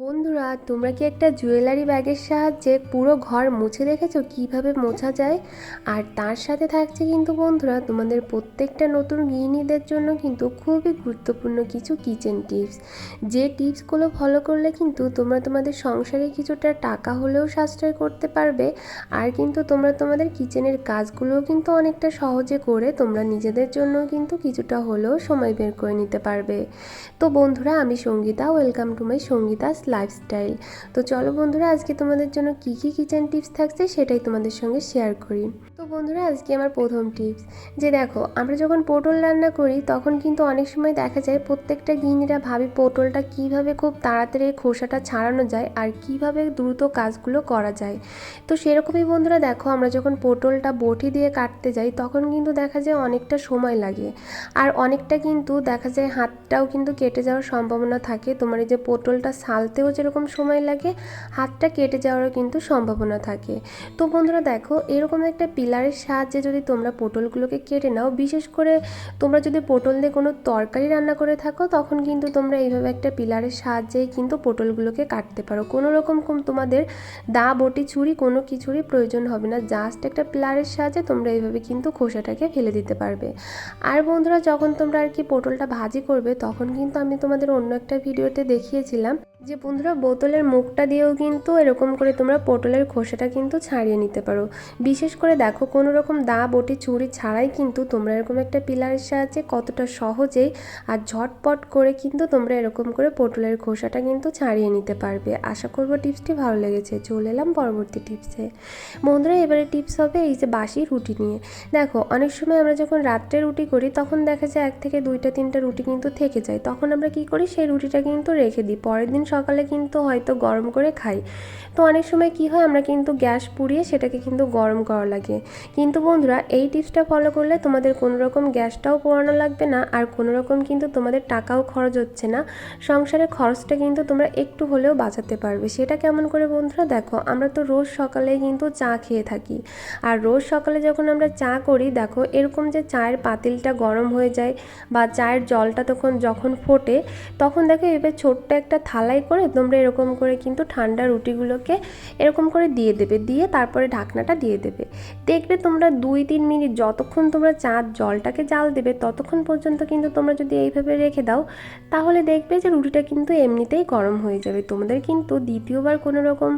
বন্ধুরা, তোমরা কি একটা জুয়েলারি ব্যাগের সাহায্যে পুরো ঘর মুছে দেখেছ? কীভাবে মোছা যায়? আর তার সাথে থাকছে কিন্তু বন্ধুরা, তোমাদের প্রত্যেকটা নতুন গৃহিণীদের জন্য কিন্তু খুবই গুরুত্বপূর্ণ কিছু কিচেন টিপস যে টিপসগুলো ফলো করলে কিন্তু তোমরা তোমাদের সংসারে কিছুটা টাকা হলেও সাশ্রয় করতে পারবে, আর কিন্তু তোমরা তোমাদের কিচেনের কাজগুলোও কিন্তু অনেকটা সহজে করে তোমরা নিজেদের জন্য কিন্তু কিছুটা হলেও সময় বের করে নিতে পারবে। তো বন্ধুরা, আমি Sangeeta welcome to my Sangeeta's lifestyle তো চলো বন্ধুরা, আজকে তোমাদের জন্য কী কী কিচেন টিপস থাকছে সেটাই তোমাদের সঙ্গে শেয়ার করি। তো বন্ধুরা, আজকে আমার প্রথম টিপস যে দেখো, আমরা যখন পটল রান্না করি, তখন কিন্তু অনেক সময় দেখা যায় প্রত্যেকটা গৃহিণীরা ভাবে পটলটা কীভাবে খুব তাড়াতাড়ি খোসাটা ছাড়ানো যায় আর কীভাবে দ্রুত কাজগুলো করা যায়। তো সেরকমই বন্ধুরা, দেখো, আমরা যখন পটলটা বটি দিয়ে কাটতে যাই, তখন কিন্তু দেখা যায় অনেকটা সময় লাগে। আর অনেকটা কিন্তু দেখা যায় হাতটাও কিন্তু কেটে যাওয়ার সম্ভাবনা থাকে। তোমার এই যে পটলটা সালতেও যেরকম সময় লাগে, হাতটা কেটে যাওয়ারও কিন্তু সম্ভাবনা থাকে। তো বন্ধুরা দেখো, এরকম একটা পিলারের সাহায্যে যদি তোমরা পটলগুলোকে কেটে নাও, বিশেষ করে তোমরা যদি পটল দিয়ে কোনো তরকারি রান্না করে থাকো, তখন কিন্তু তোমরা এইভাবে একটা পিলারের সাহায্যেই কিন্তু পটলগুলোকে কাটতে পারো। কোনো রকম তোমাদের দা, বটি, ছুরি কোনো কিছুরই প্রয়োজন হবে না, জাস্ট একটা পিলারের সাহায্যে তোমরা এইভাবে কিন্তু খোসাটাকে ফেলে দিতে পারবে। আর বন্ধুরা, যখন তোমরা আর কি পটলটা ভাজি করবে, তখন কিন্তু আমি তোমাদের অন্য একটা ভিডিওতে দেখিয়েছিলাম যে বন্ধুরা, বোতলের মুখটা দিয়েও কিন্তু এরকম করে তোমরা পটলের খোসাটা কিন্তু ছাড়িয়ে নিতে পারো। বিশেষ করে দেখো কোনো রকম দা বটি ছুরি ছাড়াই কিন্তু তোমরা এরকম একটা পিলারের সাহায্যে কতটা সহজেই আর ঝটপট করে কিন্তু তোমরা এরকম করে পটলের খোসাটা কিন্তু ছাড়িয়ে নিতে পারবে। আশা করব টিপসটি ভালো লেগেছে। চলে এলাম পরবর্তী টিপসে। বন্ধুরা, এবারে টিপস হবে এই যে বাসি রুটি নিয়ে। দেখো, অনেক সময় আমরা যখন রাত্রে রুটি করি, তখন দেখা যায় এক থেকে দুইটা, তিনটা রুটি কিন্তু থেকে যায়। তখন আমরা কি করি, সেই রুটিটা কিন্তু রেখে দিই। পরের দিন সকালে কিন্তু হয়তো গরম করে খাই। তো অনেক সময় কি হয়, আমরা কিন্তু গ্যাস পুড়িয়ে সেটাকে কিন্তু গরম করা লাগে। কিন্তু বন্ধুরা, এই টিপসটা ফলো করলে তোমাদের কোনো রকম গ্যাসটাও পোড়ানো লাগবে না, আর কোনো রকম কিন্তু তোমাদের টাকাও খরচ হচ্ছে না। সংসারের খরচটা কিন্তু তোমরা একটু হলেও বাঁচাতে পারবে। সেটা কেমন করে বন্ধুরা, দেখো, আমরা তো রোজ সকালে কিন্তু চা খেয়ে থাকি। আর রোজ সকালে যখন আমরা চা করি, দেখো, এরকম যে চায়ের পাতিলটা গরম হয়ে যায় বা চায়ের জলটা তখন যখন ফোটে, তখন দেখো এবার ছোট্ট একটা থালায় করে তোমরা এরকম করে কিন্তু ঠান্ডা রুটিগুলোকে এরকম করে দিয়ে দেবে, দিয়ে তারপরে ঢাকনাটা দিয়ে দেবে। দেখবে তোমরা দুই তিন মিনিট যতক্ষণ তোমরা চার জলটাকে জাল দেবে ততক্ষণ পর্যন্ত কিন্তু তোমরা যদি এইভাবে রেখে দাও, তাহলে দেখবে যে রুটিটা কিন্তু এমনিতেই গরম হয়ে যাবে। তোমাদের কিন্তু দ্বিতীয়বার কোনো রকম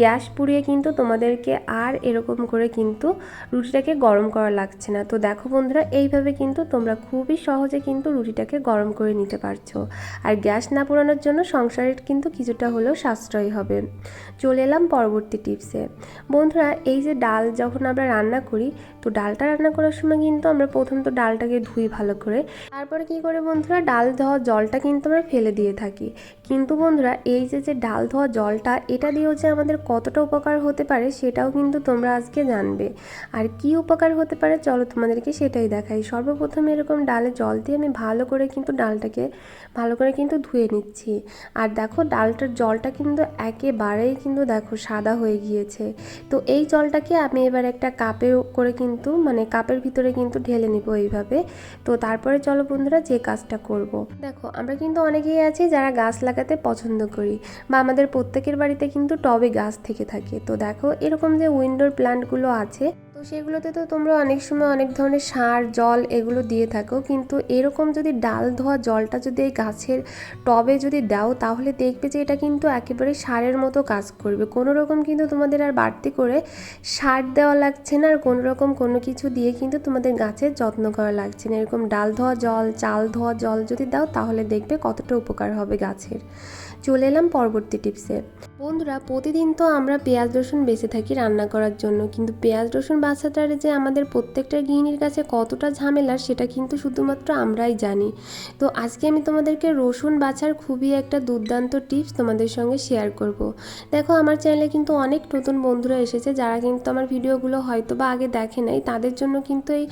গ্যাস পুড়িয়ে কিন্তু তোমাদেরকে আর এরকম করে কিন্তু রুটিটাকে গরম করা লাগছে না। তো দেখো বন্ধুরা, এইভাবে কিন্তু তোমরা খুবই সহজে কিন্তু রুটিটাকে গরম করে নিতে পারছ। আর গ্যাস না পোড়ানোর জন্য সংসারের কিন্তু কিছুটা হলেও সাশ্রয়ী হবে। চলে এলাম পরবর্তী টিপসে। বন্ধুরা, এই যে ডাল যখন আমরা রান্না করি তো ডালটা রান্না করার সময় কিন্তু আমরা প্রথম তো ডালটাকে ধুই ভালো করে। তারপরে কি করে বন্ধুরা? ডাল ধোয়া জলটা কিন্তু আমরা ফেলে দিয়ে থাকি। কিন্তু বন্ধুরা, এই যে যে ডাল ধোয়া জলটা, এটা দিয়েও যে আমাদের কতটা উপকার হতে পারে সেটাও কিন্তু তোমরা আজকে জানবে। আর কি উপকার হতে পারে চলো তোমাদেরকে সেটাই দেখাই। সর্বপ্রথম এরকম ডালে জল দিয়ে আমি ভালো করে কিন্তু ডালটাকে, ভালো করে কিন্তু ধুয়ে নিচ্ছি। আর দেখো, ডালটার জলটা কিন্তু একেবারেই কিন্তু দেখো সাদা হয়ে গিয়েছে। তো এই জলটাকে আমি এবার একটা কাপে করে কিন্তু মানে কাপের ভিতরে কিন্তু ঢেলে নিব এইভাবে তো তারপরে চলো বন্ধুরা যে কাজটা করব। দেখো, আমরা কিন্তু অনেকেই আছি যারা গাছ লাগাতে পছন্দ করি বা আমাদের প্রত্যেকের বাড়িতে কিন্তু টবে গাছ থেকে থাকে তো দেখো, এরকম যে উইন্ডোর প্ল্যান্টগুলো আছে সেগুলোতে তো তোমরা অনেক সময় অনেক ধরনের সার, জল এগুলো দিয়ে থাকো। কিন্তু এরকম যদি ডাল ধোয়া জলটা যদি এই গাছের টবে যদি দাও, তাহলে দেখবে যে এটা কিন্তু একেবারে সারের মতো কাজ করবে। কোনো রকম কিন্তু তোমাদের আর বাড়তি করে সার দেওয়া লাগছে না, আর কোনো রকম কোনো কিছু দিয়ে কিন্তু তোমাদের গাছের যত্ন করা লাগছে না। এরকম ডাল ধোয়া জল, চাল ধোয়া জল যদি দাও, তাহলে দেখবে কতটা উপকার হবে গাছের। চলে এলাম পরবর্তী টিপসে। বন্ধুরা, প্রতিদিন তো আমরা পেঁয়াজ, রসুন বেঁচে থাকি রান্না করার জন্য। কিন্তু পেঁয়াজ, রসুন বাছাটার যে আমাদের প্রত্যেকটা গৃহিণীর কাছে কতটা ঝামেলা, সেটা কিন্তু শুধুমাত্র আমরাই জানি। তো আজকে আমি তোমাদেরকে রসুন বাছার খুবই একটা দুর্দান্ত টিপস তোমাদের সঙ্গে শেয়ার করব। দেখো, আমার চ্যানেলে কিন্তু অনেক নতুন বন্ধুরা এসেছে, যারা কিন্তু আমার ভিডিওগুলো হয়তো বা আগে দেখে নাই। তাদের জন্য কিন্তু এই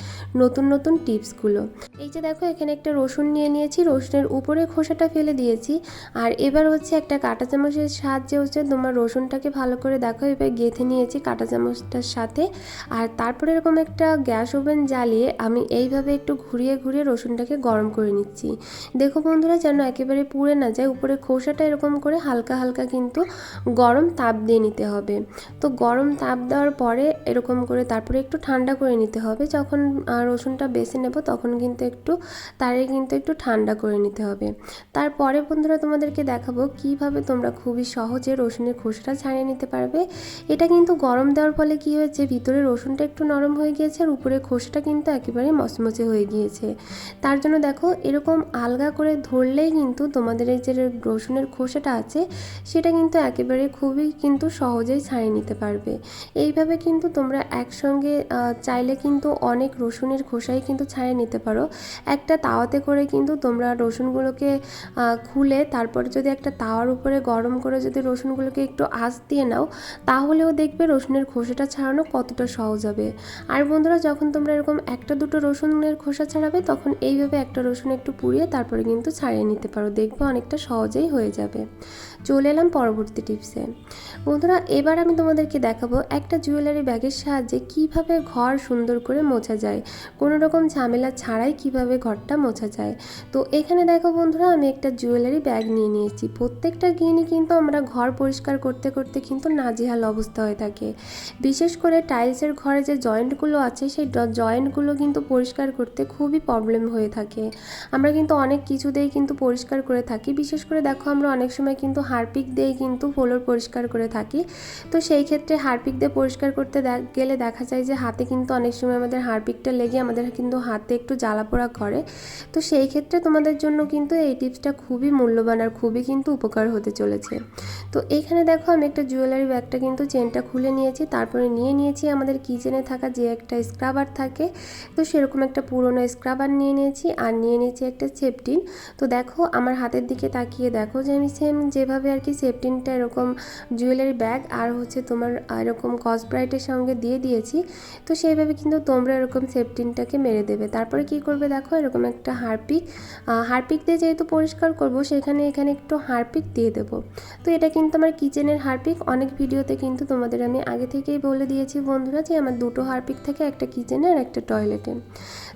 নতুন নতুন টিপসগুলো। এই যে দেখো, এখানে একটা রসুন নিয়ে নিয়েছি, রসুনের উপরে খোসাটা ফেলে দিয়েছি। আর এবার হচ্ছে একটা কাঁটা চামচের সাহায্যে হচ্ছে তোমার রসুনটাকে ভালো করে দেখো, এবার গেঁথে নিয়েছি কাঁটা চামচটার সাথে। আর তারপরে এরকম একটা গ্যাস ওভেন জ্বালিয়ে আমি এইভাবে একটু ঘুরিয়ে ঘুরিয়ে রসুনটাকে গরম করে নিচ্ছি। দেখো বন্ধুরা, যেন একেবারে পুড়ে না যায়, উপরে খোসাটা এরকম করে হালকা হালকা কিন্তু গরম তাপ দিয়ে নিতে হবে। তো গরম তাপ দেওয়ার পরে এরকম করে তারপরে একটু ঠান্ডা করে নিতে হবে। যখন রসুনটা বেছে নেব, তখন কিন্তু একটু, তারে কিন্তু একটু ঠান্ডা করে নিতে হবে। তারপরে বন্ধুরা, তোমাদেরকে দেখাবো কীভাবে তোমরা খুবই সহজে রসুনের খোসাটা ছাড়িয়ে নিতে পারবে। এটা কিন্তু গরম দেওয়ার ফলে কি হয়েছে, ভিতরে রসুনটা একটু নরম হয়ে গিয়েছে আর উপরে খোসাটা কিন্তু একেবারে মচমচে হয়ে গিয়েছে। তার জন্য দেখো, এরকম আলগা করে ধরলেই কিন্তু তোমাদের এই যে রসুনের খোসাটা আছে, সেটা কিন্তু একেবারে খুবই কিন্তু সহজেই ছাড়িয়ে নিতে পারবে। এইভাবে কিন্তু তোমরা একসঙ্গে চাইলে কিন্তু অনেক রসুনের খোসাই কিন্তু ছাড়িয়ে নিতে পারো। একটা তাওয়াতে করে কিন্তু তোমরা রসুনগুলোকে খুলে তারপরে যদি একটা তাওয়ার উপরে গরম করে যদি রসুনগুলোকে একটু আঁচ দিয়ে নাও, তাহলেও দেখবে রসুনের খোসাটা ছাড়ানো কতটা সহজ হবে। আর বন্ধুরা, যখন তোমরা এরকম একটা দুটো রসুনের খোসা ছাড়াবে, তখন এইভাবে একটা রসুন একটু পুড়িয়ে তারপরে কিন্তু ছাড়িয়ে নিতে পারো। দেখবে অনেকটা সহজেই হয়ে যাবে। চলে এলাম পরবর্তী টিপসে। বন্ধুরা, এবার আমি তোমাদেরকে দেখাবো একটা জুয়েলারি ব্যাগের সাহায্যে কীভাবে ঘর সুন্দর করে মোছা যায়। কোনো রকম ঝামেলা ছাড়াই কীভাবে ঘরটা মোছা যায়। তো এখানে দেখো বন্ধুরা, আমি একটা জুয়েলারি ব্যাগ নিয়ে নিয়েছি। প্রত্যেকটা গিনি কিন্তু আমরা ঘর পরিষ্কার করতে করতে কিন্তু নাজেহাল অবস্থা হয়ে থাকে। বিশেষ করে টাইলসের ঘরে যে জয়েন্টগুলো আছে, সেই জয়েন্টগুলো কিন্তু পরিষ্কার করতে খুবই প্রবলেম হয়ে থাকে। আমরা কিন্তু অনেক কিছু দিয়েই কিন্তু পরিষ্কার করে থাকি। বিশেষ করে দেখো আমরা অনেক সময় কিন্তু হারপিক দিয়েই কিন্তু ফ্লোর পরিষ্কার করে থাকি। তো সেই ক্ষেত্রে হারপিক দিয়ে পরিষ্কার করতে গেলে দেখা যায় যে হাতে কিন্তু অনেক সময় আমাদের হারপিকটা লেগে আমাদের কিন্তু হাতে একটু জ্বালা পোড়া করে। তো সেই ক্ষেত্রে তোমাদের জন্য কিন্তু এই টিপসটা খুবই মূল্যবান আর খুবই কিন্তু উপকার হতে চলেছে। তো এখানে দেখো আমি একটা জুয়েলারি ব্যাগটা কিন্তু চেনটা খুলে নিয়েছি। তারপরে নিয়ে নিয়েছি আমাদের কিচেনে থাকা যে একটা স্ক্রাবার থাকে, তো সেরকম একটা পুরনো স্ক্রাবার নিয়ে নিয়েছি আর নিয়ে নিয়েছি একটা সেপটিন তো দেখো আমার হাতের দিকে তাকিয়ে দেখো যে আমি সেম যেভাবে আর কি সেপটিনটা এরকম জুয়েলারি ব্যাগ আর হচ্ছে তোমার এরকম কসব্রাইটের সঙ্গে দিয়ে দিয়েছি, তো সেইভাবে কিন্তু তোমরা এরকম সেপটিনটাকে মেরে দেবে। তারপরে কি করবে দেখো, এরকম একটা হারপিক হারপিক দিয়ে যেহেতু পরিষ্কার করব, সেখানে এখানে একটু হারপিক দিয়ে দেবো। তো এটা কিন্তু আমার কিচেনের হারপিক অনেক ভিডিওতে কিন্তু তোমাদের আমি আগে থেকেই বলে দিয়েছি বন্ধুরা যে আমার দুটো হারপিক থাকে, একটা কিচেনে আর একটা টয়লেটে।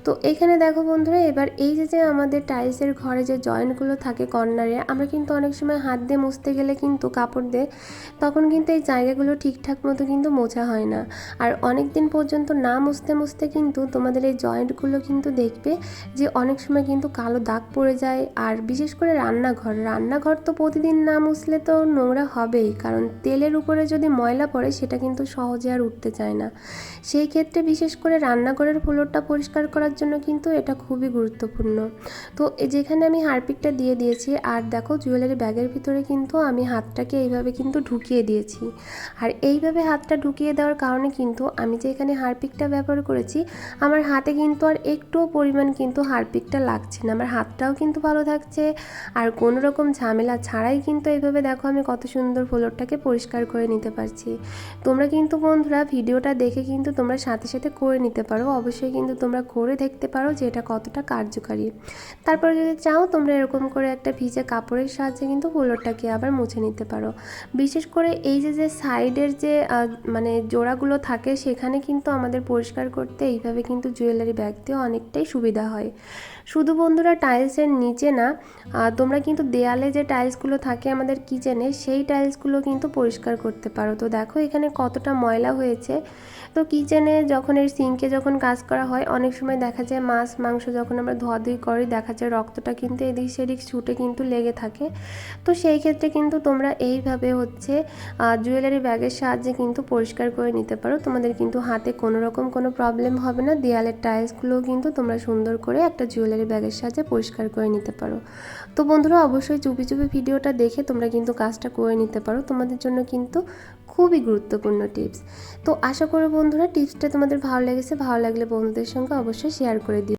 তো এখানে দেখো বন্ধুরা, এবার এই যে যে আমাদের টাইলসের ঘরে যে জয়েন্টগুলো থাকে কর্নারে, আমরা কিন্তু অনেক সময় হাত দিয়ে মুছতে গেলে কিন্তু কাপড় দিয়ে, তখন কিন্তু এই জায়গাগুলো ঠিকঠাক মতো কিন্তু মোছা হয় না। আর অনেক দিন পর্যন্ত না মুছতে মুছতে কিন্তু তোমাদের এই জয়েন্টগুলো কিন্তু দেখবে যে অনেক সময় কিন্তু কালো দাগ পড়ে যায়। আর বিশেষ করে রান্নাঘর রান্নাঘর তো প্রতিদিন না মুছলে তো নোংরা হবেই, কারণ তেলের উপরে যদি ময়লা পড়ে, সেটা কিন্তু সহজে আর উঠতে চায় না। সেই ক্ষেত্রে বিশেষ করে রান্নাঘরের ফ্লোরটা পরিষ্কার করার জন্য কিন্তু এটা খুবই গুরুত্বপূর্ণ। তো যেখানে আমি হারপিকটা দিয়ে দিয়েছি, আর দেখো জুয়েলারি ব্যাগের ভিতরে কিন্তু আমি হাতটাকে এইভাবে কিন্তু ঢুকিয়ে দিয়েছি। আর এইভাবে হাতটা ঢুকিয়ে দেওয়ার কারণে কিন্তু আমি যে এখানে হারপিকটা ব্যবহার করেছি, আমার হাতে কিন্তু আর একটুও পরিমাণ কিন্তু হারপিকটা লাগছে না। আমার হাতটাও কিন্তু ভালো থাকছে, আর কোনো রকম ঝামেলা ছাড়াই কিন্তু এইভাবে দেখো আমি কত সুন্দর ফ্লোরটাকে পরিষ্কার করে নিতে পারছি। তোমরা কিন্তু বন্ধুরা ভিডিওটা দেখে কিন্তু তোমরা সাথে সাথে করে নিতে পারো। অবশ্যই কিন্তু তোমরা করে দেখতে পারো যে এটা কতটা কার্যকারী। তারপরে যদি চাও, তোমরা এরকম করে একটা ভিজে কাপড়ের সাহায্যে কিন্তু ফ্লোরটাকে আবার মুছে নিতে পারো। বিশেষ করে এই যে যে সাইডের যে মানে জোড়াগুলো থাকে, সেখানে কিন্তু আমাদের পরিষ্কার করতে এইভাবে কিন্তু জুয়েলারি ব্যাগ দিয়ে অনেকটাই সুবিধা হয়। শুধু বন্ধুরা টাইলসের নিচে না তোমরা কিন্তু দেয়ালে যে টাইলসগুলো থাকে আমাদের কিচেনে সেই টাইলসগুলো কিন্তু পরিষ্কার করতে পারো। তো দেখো এখানে কতটা ময়লা হয়েছে। তো কিচেনে যখন এর সিঙ্কে যখন কাজ করা হয়, অনেক সময় দেখা যায় মাছ, মাংস যখন আমরা ধোয়াধুয়ি করি, দেখা যায় রক্তটা কিন্তু এদিক সেদিক ছুটে কিন্তু লেগে থাকে। তো সেই ক্ষেত্রে কিন্তু তোমরা এইভাবে হচ্ছে জুয়েলারি ব্যাগের সাহায্যে কিন্তু পরিষ্কার করে নিতে পারো। তোমাদের কিন্তু হাতে কোনো রকম কোনো প্রবলেম হবে না। দেয়ালের টাইলসগুলোও কিন্তু তোমরা সুন্দর করে একটা জুয়েলারি ব্যাগের সাহায্যে পরিষ্কার করে নিতে পারো। তো বন্ধুরা, অবশ্যই চুপি চুপি ভিডিওটা দেখে তোমরা কিন্তু কাজটা করে নিতে পারো। তোমাদের জন্য কিন্তু খুবই গুরুত্বপূর্ণ টিপস। তো আশা করো বন্ধুরা, টিপসটা তোমাদের ভালো লেগেছে। ভালো লাগলে বন্ধুদের সঙ্গে অবশ্যই শেয়ার করে দিও।